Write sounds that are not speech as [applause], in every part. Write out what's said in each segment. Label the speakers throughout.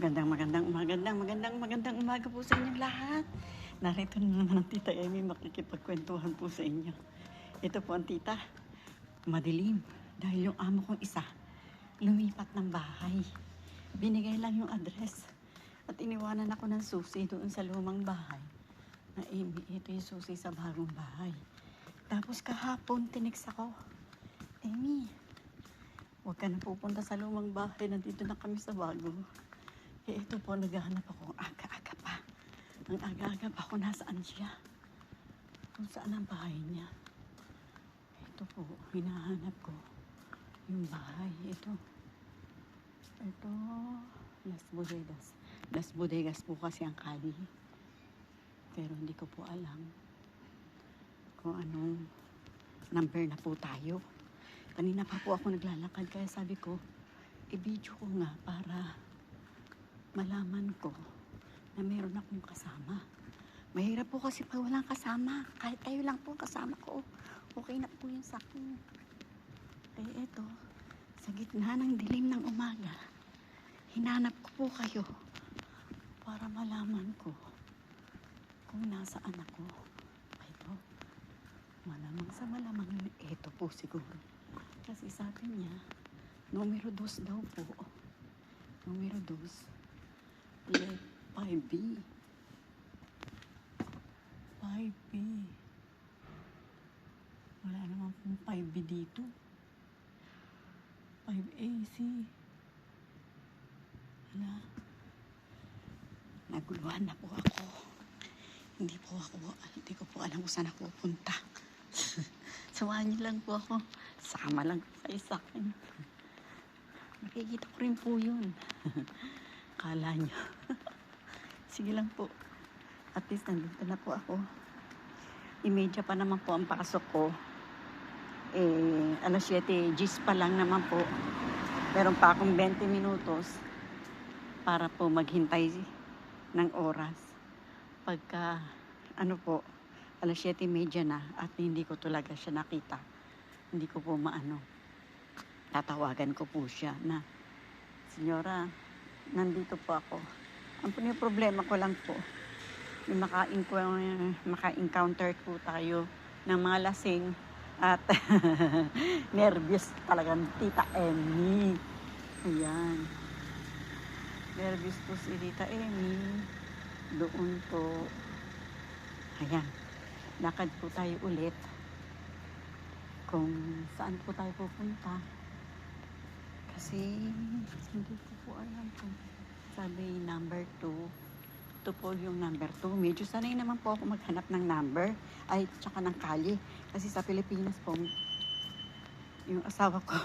Speaker 1: Magandang, magandang, magandang, magandang, magandang umaga po sa inyong lahat. Narito na naman ang tita Amy makikipagkwentuhan po sa inyo. Ito po ang tita. Madilim. Dahil yung amo kong isa, lumipat ng bahay. Binigay lang yung address. At iniwanan ako ng susi doon sa lumang bahay. Na Amy, ito yung susi sa bagong bahay. Tapos kahapon, tiniks ako. Amy, Huwag ka na pupunta sa lumang bahay. Nandito na kami sa bago. Eh, ito po, naghahanap ako. Ang Aga-aga pa. Ang aga-aga pa ako. Nasaan siya? Kung saan ang bahay niya? Ito po, hinahanap ko. Yung bahay. Ito. Ito. Las Bodegas. Las Bodegas po kasi ang kali. Pero hindi ko po alam kung anong number na po tayo. Kanina pa po ako naglalakad kaya sabi ko, i-video ko nga para malaman ko na meron akong kasama. Mahirap po kasi pag walang kasama. Kahit tayo lang po kasama ko, okay na po yun sa akin. Eh eto, sa gitna ng dilim ng umaga, hinanap ko po kayo para malaman ko kung nasaan ako. Po, malamang sa malamang ito po siguro. Kasi sabi niya, numero dos daw po. Numero dos. Le 5B. 5B. Wala naman pong 5B dito. 5AC. Wala. Naguluhan na po ako. Hindi po ako, hindi ko po alam kung saan ako pupunta. [laughs] Samahan niyo lang po ako. Sama lang kayo sa akin. Nakikita ko rin po yun. [laughs] Kala niyo. [laughs] Sige lang po. At least nandito na po ako. Imedya pa naman po ang pasok ko. Eh, alas 7, gis pa lang naman po. Meron pa akong 20 minutos para po maghintay ng oras. Pagka, ano po, alas 7.30 na at hindi ko talaga siya nakita. Hindi ko po maano. Tatawagan ko po siya na, Senyora, nandito po ako. Ang problema ko lang po, maka-encounter po tayo ng mga lasing at [laughs] nervous talagang tita Emmy. Ayan. Nervous po si tita Emmy. Doon po. Ayan lakad po tayo ulit kung saan po tayo pupunta. Kasi hindi ko po alam kung sabi number 2. Ito po yung number 2. Medyo sanay naman po ako maghanap ng number ay tsaka ng kali. Kasi sa Pilipinas po, yung asawa ko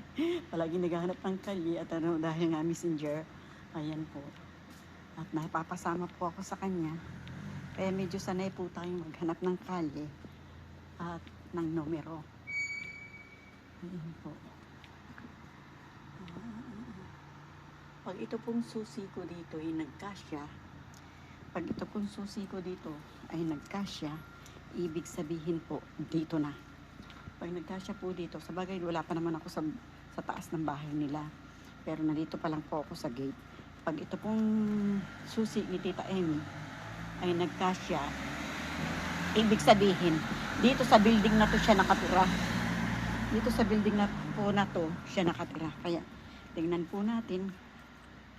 Speaker 1: [laughs] palagi naghahanap ng kali at ano dahil nga messenger. Ayan po. At napapasama po ako sa kanya. Kaya medyo sanay po tayong maghanap ng kalye at ng numero. Ayan po. Pag ito pong susi ko dito ay nagkasya, pag ito pong susi ko dito ay nagkasya, ibig sabihin po dito na. Pag nagkasya po dito, sa bagay wala pa naman ako sa, sa taas ng bahay nila. Pero nandito pa lang po ako sa gate. Pag ito pong susi ni Tita Emmy, ay nagkasya, ibig sabihin, dito sa building na to siya nakatira. Dito sa building na po na to, siya nakatira. Kaya, tingnan po natin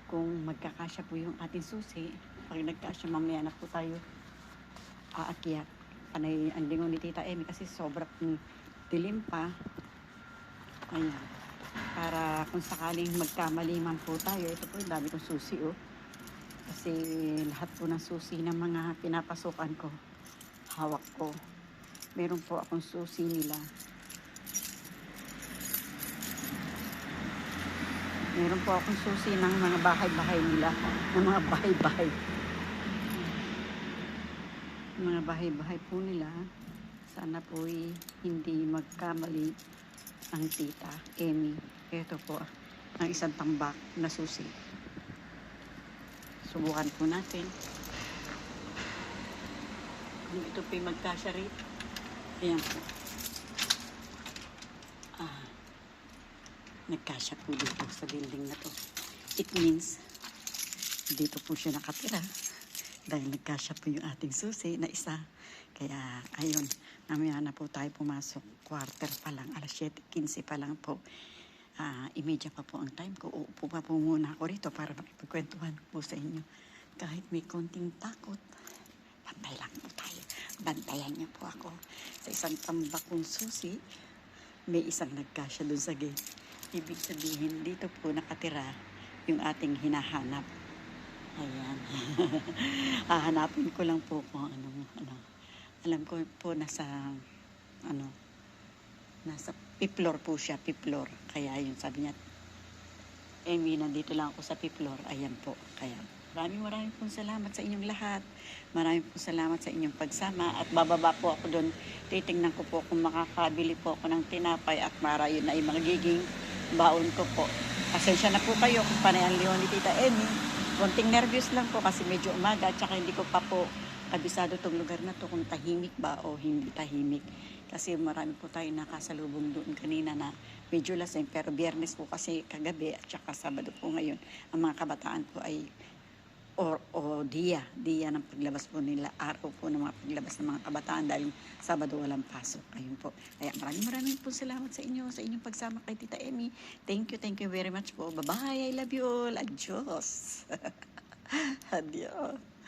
Speaker 1: kung magkakasya po yung ating susi. Pag nagkasya, mamaya na po tayo aakyat. Panay ang lingon ni Tita Emmy kasi sobrang dilim pa. Ayan. Para kung sakaling magkamali man po tayo, ito po yung dami kong susi, oh. Kasi lahat po ng susi ng mga pinapasukan ko, hawak ko. Meron po akong susi nila. Meron po akong susi ng mga bahay-bahay nila. Ng mga bahay-bahay. Mga bahay-bahay po nila. Sana po hindi magkamali ang tita, Emmy. Ito po ang isang tambak na susi. Subukan po natin. Kung ito po yung magkasya rate. Ayan po. Nagkasya po dito sa building na to. It means, dito po siya nakatira. Dahil nagkasya po yung ating susi na isa. Kaya, ayun, mamaya na po tayo pumasok. Quarter pa lang, alas 7.15 pa lang po. Ah, imedya pa po ang time ko. Uupo pa po muna ako rito para makipagkwentuhan po sa inyo. Kahit may konting takot, bantay lang po tayo. Bantayan niyo po ako. Sa isang tambak kong susi, may isang nagkasya doon sa gate. Ibig sabihin, dito po nakatira yung ating hinahanap. Ayan. [laughs] Hahanapin ko lang po kung anong, ano. Alam ko po nasa, ano, nasa piplor po siya, piplor. Kaya yun, sabi niya, Amy, nandito lang ako sa piplor. Ayan po. Kaya maraming maraming pong salamat sa inyong lahat. Maraming pong salamat sa inyong pagsama. At bababa po ako doon. Titingnan ko po kung makakabili po ako ng tinapay at mara yun ay magiging baon ko po. Pasensya na po kayo kung panayan liwan ni Tita Emmy. Konting nervous lang po kasi medyo umaga at saka hindi ko pa po kabisado tong lugar na to kung tahimik ba o hindi tahimik. Kasi marami po tayo nakasalubong doon kanina na medyo lasing pero biyernes po kasi kagabi at saka sabado po ngayon ang mga kabataan po ay o, o dia, dia ng paglabas po nila, araw po ng mga paglabas ng mga kabataan dahil Sabado walang pasok. Ayun po. Kaya maraming maraming po salamat sa inyo, sa inyong pagsama kay Tita Emmy. Thank you, thank you very much po. Bye-bye, I love you all. Adios. [laughs] Adios.